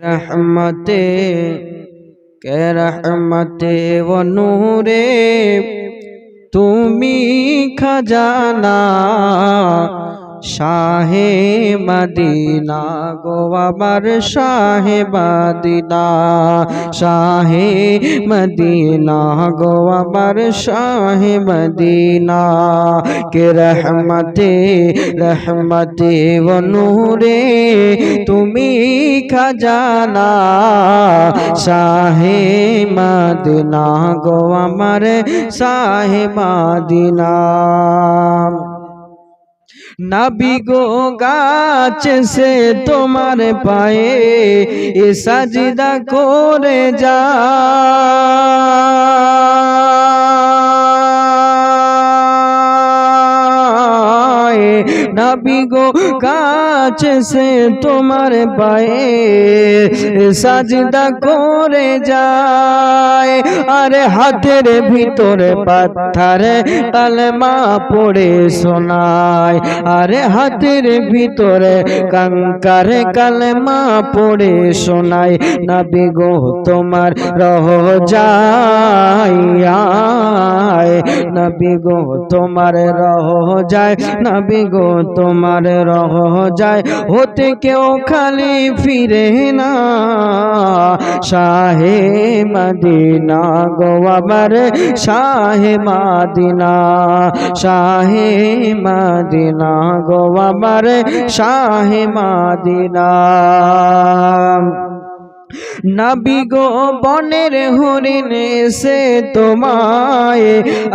রহমতে কে রহমতে ও নূরে তুমি খাজানা শাহে মদিনা গো আমার শাহে মদিনা। শাহে মদিনা গো আমার শাহে মদিনা। কে রহমতে রহমতে ও নূরে তুমি খাজানা। শাহে মদিনা গো আমার শাহে মদিনা। নবী গো গাছ সে তোমার পায়ে এ সাজিদা করে যা। নবী কাছ সে তোমার পায়ে সাজদা করে যায়। আরে হাতের ভিতরে পাথর কালমা পড়ে শোনায়। আরে হাতের ভিতরে কঙ্কার কালমা পড়ে শোনায়। নবী গো, তোমার রহ যায় নবী গো, তোমার রহ যায়। নবী গো, তোমার রহ যায়, হতে কেউ খালি ফিরে না। শাহে মদিনা গো আমার, শাহে মাদিনা, শাহে মদিনা গো আমার, শাহে মাদিনা। নবী গো বনের হরিণ সে তোমায়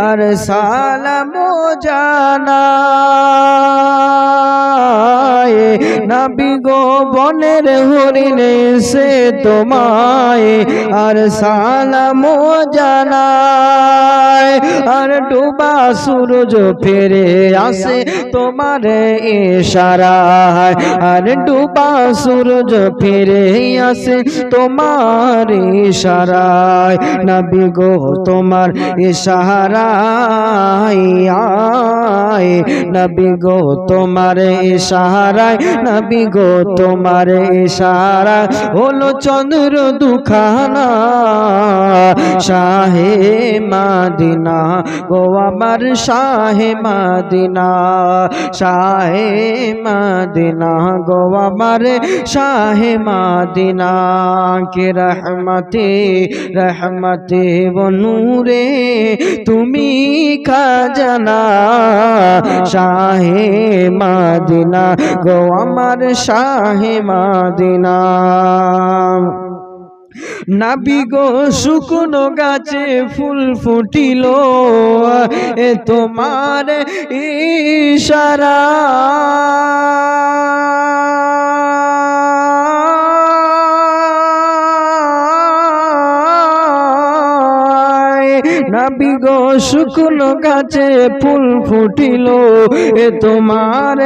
আর সালাম জানা নবী গো বনের হরিণ সে তোমায় আর সালাম জানায়। ডুবা সূরজ ফেরে আসে তোমার ইশারায়। আর ডুবা সূরজ ফিরে আসে তোমার ইশারায়। নবী গো, তোমার ইশারায়। নবী গো, তোমার ইশারায়, নবী গো, তোমার ইশারা হলো চন্দ্র দুখানা। শাহে মাদিনা গো, আমার শাহে মাদিনা। শাহে মাদিনা গো, আমার শাহে মাদিনা। কে রহমতে রহমতে বনুরে তুমি খাজানা। মাদিনা গো আমার শাহে মাদিনা। নাবি গো শুকনো গাছে ফুল ফুটিল এ তোমার ইশারা। নাবি গো, শুকনো গাছে ফুল ফুটিল, এ তোমার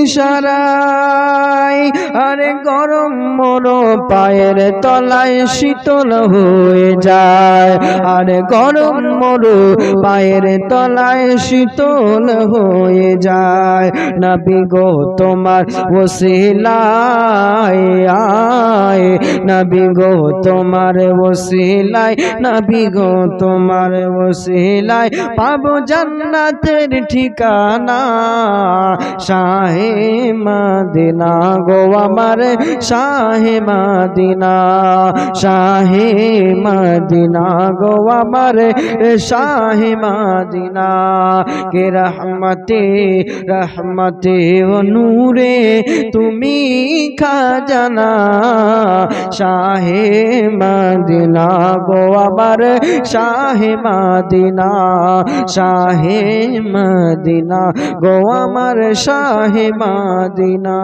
ইশারায়। আরে গরম মোর পায়ের তলায় শীতল হয়ে যায়। আরে গরম মোর পায়ের তলায় শীতল হয়ে যায়। নাবি গো, তোমার ওসিলায় আয়। নবী গো, তোমার ওসিলায়, নবী গো, তোমার ওসিলায় পাবো জান্নাতের ঠিকানা। শাহে মাদিনা গো আমার শাহে মাদিনা শাহে মাদিনা গো আমার শাহে মাদিনা। কে রহমতে রহমতে ও নূরে তুমি খাজানা, শাহে মাদিনা গো আমার শাহে মাদিনা, শাহে মদিনা গো আমার শাহে মাদিনা